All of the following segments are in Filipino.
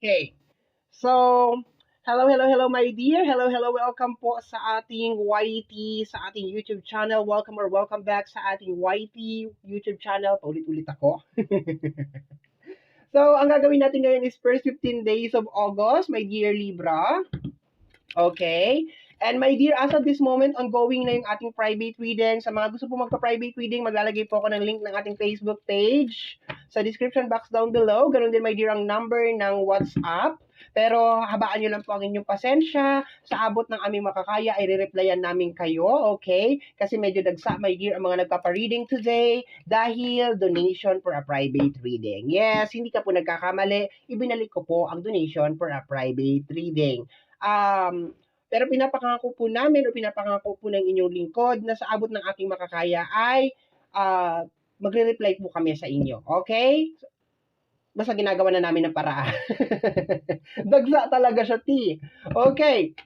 Okay. So, hello, hello, hello, my dear. Hello, hello, welcome po sa ating YT, sa ating YouTube channel. Welcome or welcome back sa ating YT YouTube channel. Paulit-ulit ako. so, ang gagawin natin ngayon is first 15 days of August, my dear Libra. Okay. And my dear, as of this moment, ongoing na yung ating private reading. Sa mga gusto po magpa-private reading, maglalagay po ako ng link ng ating Facebook page sa description box down below. Ganun din, my dear, ang number ng WhatsApp. Pero habaan nyo lang po ang inyong pasensya. Sa abot ng aming makakaya, ay re-replyan namin kayo, okay? Kasi medyo dagsa, my dear, ang mga nagpapa-reading today dahil donation for a private reading. Yes, hindi ka po nagkakamali. Ibinalik ko po ang donation for a private reading. Um, pero pinapangako po namin o pinapangako po ng inyong lingkod na sa abot ng aking makakaya ay uh, magre-reply po kami sa inyo. Okay? Basta ginagawa na namin ng paraan. Dagsa talaga siya, T. Okay.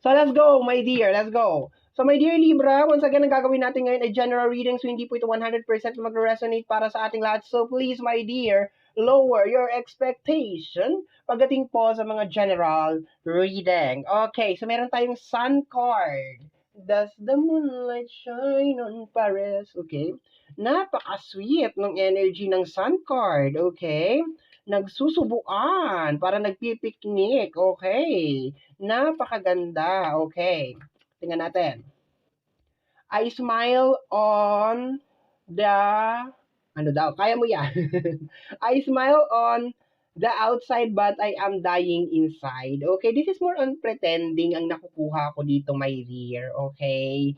So, let's go, my dear. Let's go. So, my dear Libra, once again, ang gagawin natin ngayon ay general reading. So, hindi po ito 100% mag-resonate para sa ating lahat. So, please, my dear, lower your expectation pagdating po sa mga general reading. Okay, so meron tayong sun card. Does the moonlight shine on Paris? Okay. Napaka-sweet ng energy ng sun card. Okay. Nagsusubuan para nagpipiknik. Okay. Napakaganda. Okay. Tingnan natin. I smile on the ano daw, kaya mo yan. I smile on the outside but I am dying inside. Okay, this is more on pretending ang nakukuha ko dito, my dear. Okay,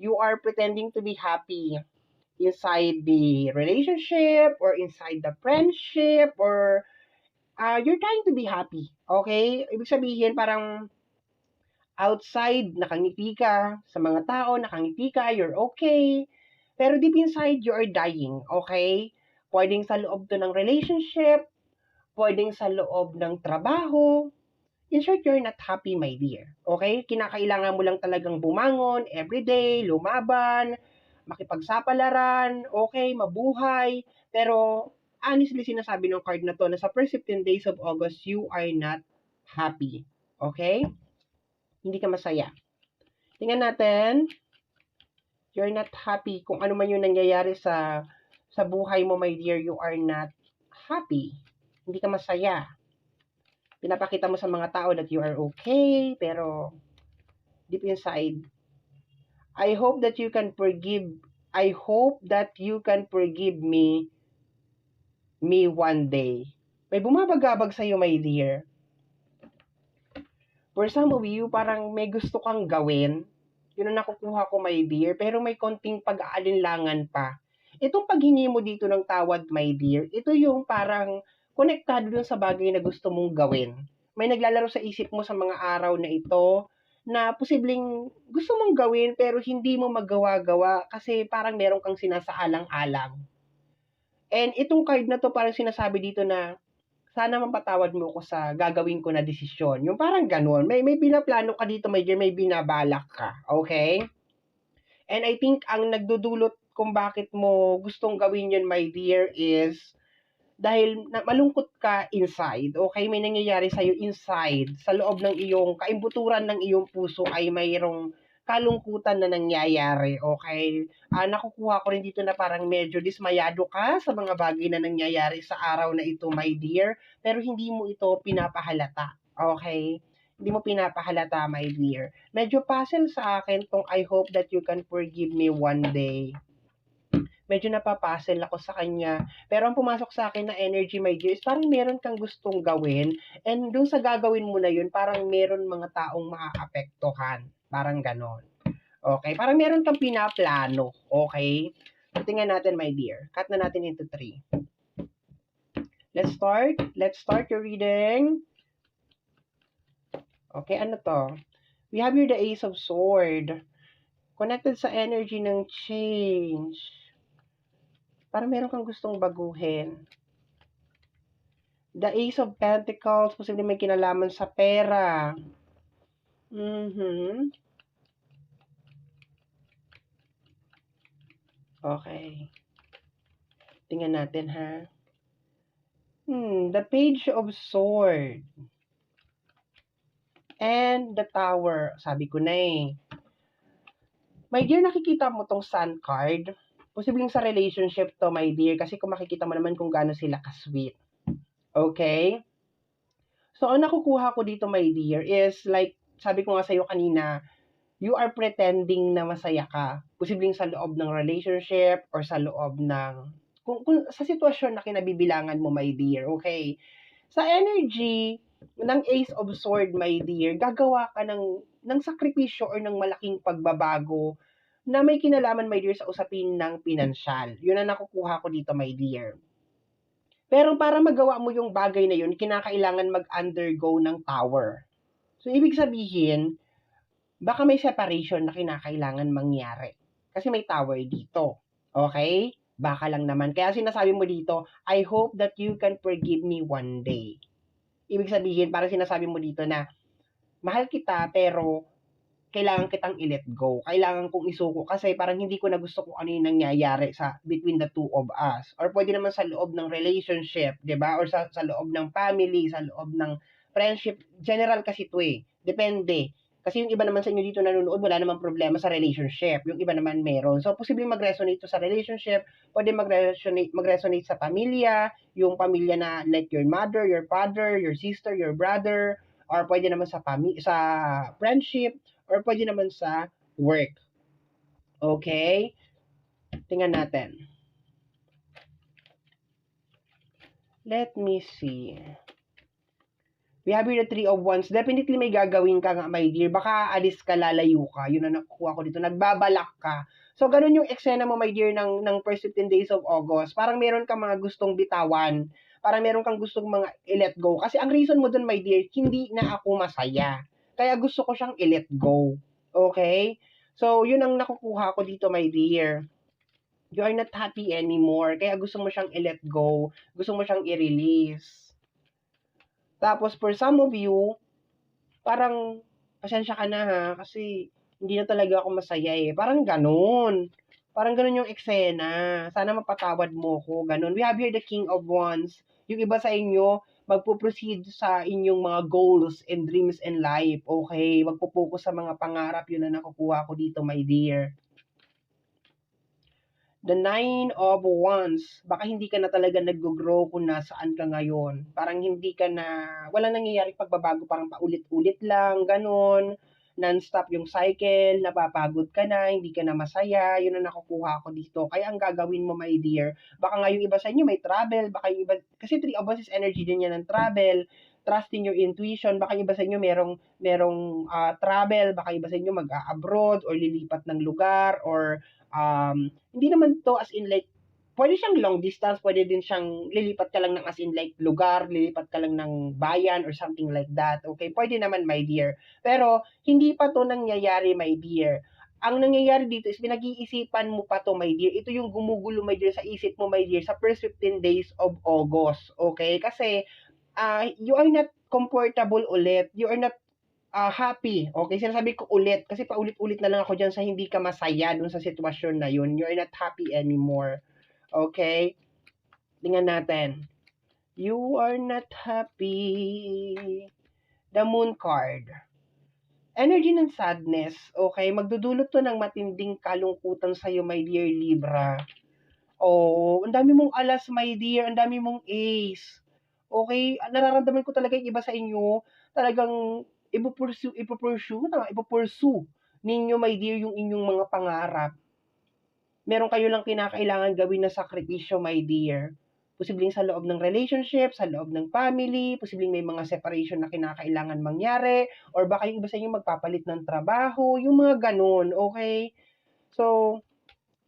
you are pretending to be happy inside the relationship or inside the friendship or uh, you're trying to be happy. Okay, ibig sabihin parang outside, nakangiti ka sa mga tao, nakangiti ka, you're okay pero deep inside, you are dying, okay? Pwedeng sa loob to ng relationship, pwedeng sa loob ng trabaho. In short, you're not happy, my dear. Okay? Kinakailangan mo lang talagang bumangon everyday, lumaban, makipagsapalaran, okay, mabuhay. Pero, honestly, sinasabi ng card na to na sa first 15 days of August, you are not happy. Okay? Hindi ka masaya. Tingnan natin you're not happy kung ano man yung nangyayari sa sa buhay mo, my dear, you are not happy. Hindi ka masaya. Pinapakita mo sa mga tao that you are okay, pero deep inside, I hope that you can forgive I hope that you can forgive me me one day. May bumabagabag sa iyo, my dear. For some of you, parang may gusto kang gawin, yun ang nakukuha ko, my dear. Pero may konting pag-aalinlangan pa. Itong paghingi mo dito ng tawad, my dear, ito yung parang konektado dun sa bagay na gusto mong gawin. May naglalaro sa isip mo sa mga araw na ito na posibleng gusto mong gawin pero hindi mo magawa-gawa kasi parang meron kang sinasaalang-alang. And itong card na to parang sinasabi dito na sana mapatawad mo ako sa gagawin ko na desisyon. Yung parang ganun. May, may binaplano ka dito, may, may binabalak ka. Okay? And I think ang nagdudulot kung bakit mo gustong gawin yun, my dear, is dahil na, malungkot ka inside, okay? May nangyayari sa'yo inside, sa loob ng iyong, kaimbuturan ng iyong puso ay mayroong kalungkutan na nangyayari, okay? Uh, nakukuha ko rin dito na parang medyo dismayado ka sa mga bagay na nangyayari sa araw na ito, my dear, pero hindi mo ito pinapahalata, okay? Hindi mo pinapahalata, my dear. Medyo puzzle sa akin tong I hope that you can forgive me one day. Medyo napapuzzle ako sa kanya. Pero ang pumasok sa akin na energy, my dear, is parang meron kang gustong gawin. And dun sa gagawin mo na yun, parang meron mga taong maaapektuhan. Parang ganon. Okay? Parang meron kang pinaplano. Okay? So, tingnan natin, my dear. Cut na natin into 3. Let's start. Let's start your reading. Okay, ano to? We have here the Ace of Sword. Connected sa energy ng change. Parang meron kang gustong baguhin. The Ace of Pentacles, posibleng may kinalaman sa pera. Mm-hmm. Okay. Tingnan natin ha. Hmm, the page of sword. And the tower. Sabi ko na eh. My dear, nakikita mo tong sun card. Posibleng sa relationship to, my dear. Kasi kung makikita mo naman kung gaano sila ka-sweet. Okay? So, ang nakukuha ko dito, my dear, is like, sabi ko nga sa'yo kanina, you are pretending na masaya ka. Posibleng sa loob ng relationship or sa loob ng, kung, kung sa sitwasyon na kinabibilangan mo, my dear, okay? Sa energy ng Ace of Sword, my dear, gagawa ka ng, ng sakripisyo or ng malaking pagbabago na may kinalaman, my dear, sa usapin ng pinansyal. Yun ang nakukuha ko dito, my dear. Pero para magawa mo yung bagay na yun, kinakailangan mag-undergo ng tower. So, ibig sabihin, baka may separation na kinakailangan mangyari. Kasi may tower dito. Okay? Baka lang naman. Kaya sinasabi mo dito, I hope that you can forgive me one day. Ibig sabihin, para sinasabi mo dito na, mahal kita, pero kailangan kitang i-let go. Kailangan kong isuko kasi parang hindi ko na gusto kung ano yung nangyayari sa between the two of us. Or pwede naman sa loob ng relationship, 'di ba? Or sa sa loob ng family, sa loob ng friendship. General kasi 'to eh. Depende. Kasi yung iba naman sa inyo dito nanonood, wala namang problema sa relationship. Yung iba naman meron. So, posibleng mag-resonate to sa relationship. Pwede mag-resonate, mag-resonate sa pamilya. Yung pamilya na like your mother, your father, your sister, your brother. Or pwede naman sa, pami- sa friendship or pwede naman sa work. Okay? Tingnan natin. Let me see. We have here the three of wands. Definitely may gagawin ka nga, my dear. Baka alis ka, lalayo ka. Yun ang nakukuha ko dito. Nagbabalak ka. So, ganun yung eksena mo, my dear, ng, ng first 15 days of August. Parang meron ka mga gustong bitawan. Parang meron kang gustong mga i-let go. Kasi ang reason mo dun, my dear, hindi na ako masaya. Kaya gusto ko siyang i-let go. Okay? So, yun ang nakukuha ko dito, my dear. You are not happy anymore. Kaya gusto mo siyang i-let go. Gusto mo siyang i-release. Tapos, for some of you, parang, pasensya ka na ha, kasi hindi na talaga ako masaya eh. Parang ganun. Parang ganun yung eksena. Sana mapatawad mo ko. Ganun. We have here the King of Wands. Yung iba sa inyo, magpo-proceed sa inyong mga goals and dreams in life. Okay? Magpo-focus sa mga pangarap. Yun na nakukuha ko dito, my dear. The Nine of Wands, baka hindi ka na talaga nag-grow kung nasaan ka ngayon. Parang hindi ka na, wala nangyayari pagbabago, parang paulit-ulit lang, ganun non-stop yung cycle, napapagod ka na, hindi ka na masaya, yun ang nakukuha ko dito. Kaya ang gagawin mo, my dear, baka nga yung iba sa inyo may travel, baka yung iba, kasi three of us is energy din yan ng travel, trusting your intuition, baka iba sa inyo merong, merong uh, travel, baka iba sa inyo mag-abroad or lilipat ng lugar or um, hindi naman to as in like pwede siyang long distance, pwede din siyang lilipat ka lang ng as in like lugar, lilipat ka lang ng bayan or something like that. Okay, pwede naman my dear. Pero hindi pa to nangyayari my dear. Ang nangyayari dito is pinag-iisipan mo pa to my dear. Ito yung gumugulo my dear sa isip mo my dear sa first 15 days of August. Okay? Kasi uh, you are not comfortable ulit. You are not uh, happy. Okay, sinasabi ko ulit kasi paulit-ulit na lang ako diyan sa hindi ka masaya dun sa sitwasyon na yun. You are not happy anymore. Okay? Tingnan natin. You are not happy. The moon card. Energy ng sadness. Okay? Magdudulot to ng matinding kalungkutan sa'yo, my dear Libra. Oh, ang dami mong alas, my dear. Ang dami mong ace. Okay? Nararamdaman ko talaga yung iba sa inyo. Talagang ipupursue, ipupursue, ipupursue ninyo, my dear, yung inyong mga pangarap meron kayo lang kinakailangan gawin na sakripisyo, my dear. Posibleng sa loob ng relationship, sa loob ng family, posibleng may mga separation na kinakailangan mangyari, or baka yung iba sa inyo magpapalit ng trabaho, yung mga ganun, okay? So,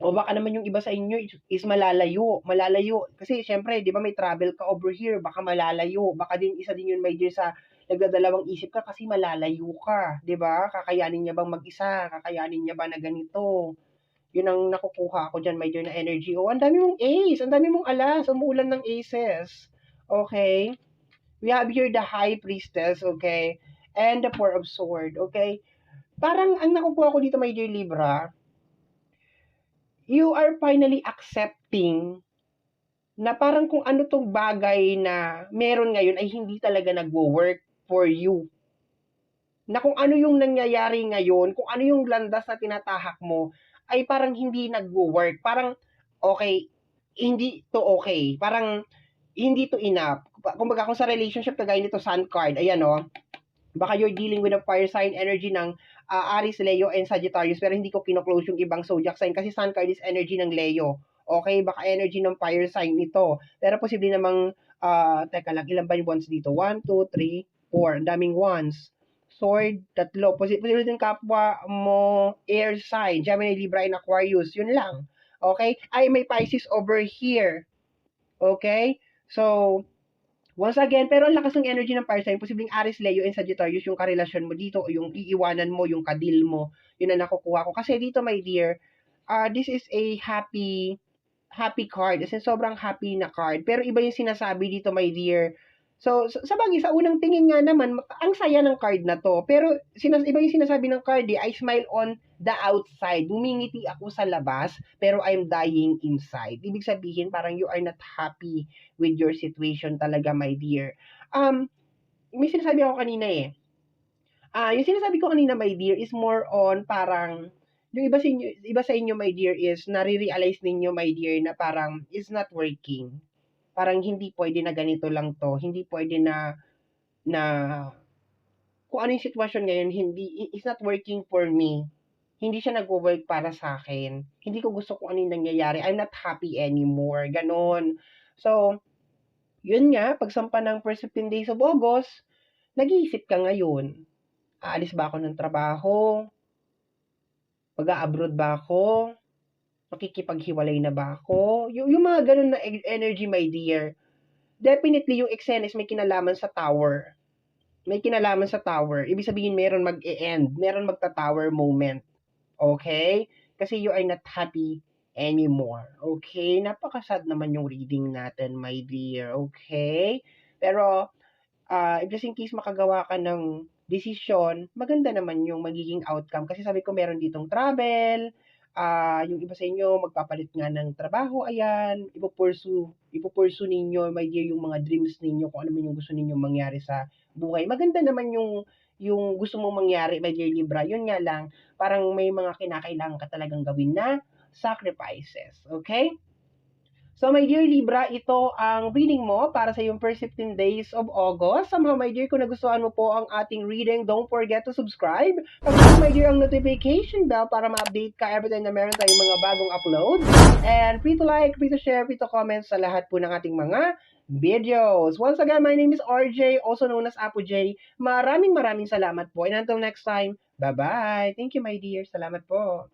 o baka naman yung iba sa inyo is malalayo, malalayo. Kasi syempre, di ba may travel ka over here, baka malalayo. Baka din isa din yun, my dear, sa nagdadalawang isip ka kasi malalayo ka, di ba? Kakayanin niya bang mag-isa? Kakayanin niya ba na ganito? Yun ang nakukuha ko dyan, dear, na energy. Oh, ang dami mong ace, ang dami mong alas, umuulan ng aces. Okay? We have here the high priestess, okay? And the four of sword, okay? Parang ang nakukuha ko dito, dear Libra, you are finally accepting na parang kung ano tong bagay na meron ngayon ay hindi talaga nagwo-work for you. Na kung ano yung nangyayari ngayon, kung ano yung landas na tinatahak mo, ay parang hindi nagwo-work. Parang, okay, hindi to okay. Parang, hindi to enough. Kumbaga, kung sa relationship, kagaya nito, sun card, ayan o, baka you're dealing with a fire sign energy ng uh, Aries, Leo, and Sagittarius, pero hindi ko kino-close yung ibang zodiac sign kasi sun card is energy ng Leo. Okay, baka energy ng fire sign ito. Pero posible namang, uh, teka lang, ilan ba yung wands dito? 1, 2, 3, 4. Ang daming wands. Sword, tatlo. Posible din kapwa mo air sign, Gemini, Libra, and Aquarius. Yun lang. Okay? Ay, may Pisces over here. Okay? So, once again, pero ang lakas ng energy ng fire sign, posibleng Aries, Leo, and Sagittarius yung karelasyon mo dito o yung iiwanan mo, yung kadil mo, yun ang nakukuha ko. Kasi dito, my dear, uh, this is a happy happy card. Kasi sobrang happy na card. Pero iba yung sinasabi dito, my dear. So, sa bagay, sa unang tingin nga naman, ang saya ng card na to. Pero, sinas iba yung sinasabi ng card eh, I smile on the outside. Bumingiti ako sa labas, pero I'm dying inside. Ibig sabihin, parang you are not happy with your situation talaga, my dear. Um, may sinasabi ako kanina eh. Ah, uh, yung sinasabi ko kanina, my dear, is more on parang yung iba sa inyo, iba sa inyo, my dear, is nare-realize ninyo, my dear, na parang it's not working. Parang hindi pwede na ganito lang to. Hindi pwede na na kung ano yung sitwasyon ngayon, hindi, it's not working for me. Hindi siya nag-work para sa akin. Hindi ko gusto kung ano yung nangyayari. I'm not happy anymore. Ganon. So, yun nga, pagsampa ng first 15 days of August, nag-iisip ka ngayon. Aalis ba ako ng trabaho? Mag-a-abroad ba ako? Makikipaghiwalay na ba ako? Y- yung mga ganun na e- energy, my dear. Definitely, yung Exenes may kinalaman sa tower. May kinalaman sa tower. Ibig sabihin, meron mag-e-end. Meron magta-tower moment. Okay? Kasi you are not happy anymore. Okay? Napakasad naman yung reading natin, my dear. Okay? Pero, uh, if just in case makagawa ka ng decision, maganda naman yung magiging outcome. Kasi sabi ko, meron ditong travel, uh, yung iba sa inyo, magpapalit nga ng trabaho, ayan, ipupursu, ipupursu ninyo, my dear, yung mga dreams ninyo, kung ano man yung gusto ninyo mangyari sa buhay. Maganda naman yung yung gusto mong mangyari, my dear Libra, yun nga lang, parang may mga kinakailangan ka talagang gawin na sacrifices. Okay? So, my dear Libra, ito ang reading mo para sa yung first 15 days of August. Somehow, my dear, kung nagustuhan mo po ang ating reading, don't forget to subscribe. Pag my dear, ang notification bell para ma-update ka every time na meron tayong mga bagong upload. And free to like, free to share, free to comment sa lahat po ng ating mga videos. Once again, my name is RJ, also known as Apo J. Maraming maraming salamat po. And until next time, bye-bye. Thank you, my dear. Salamat po.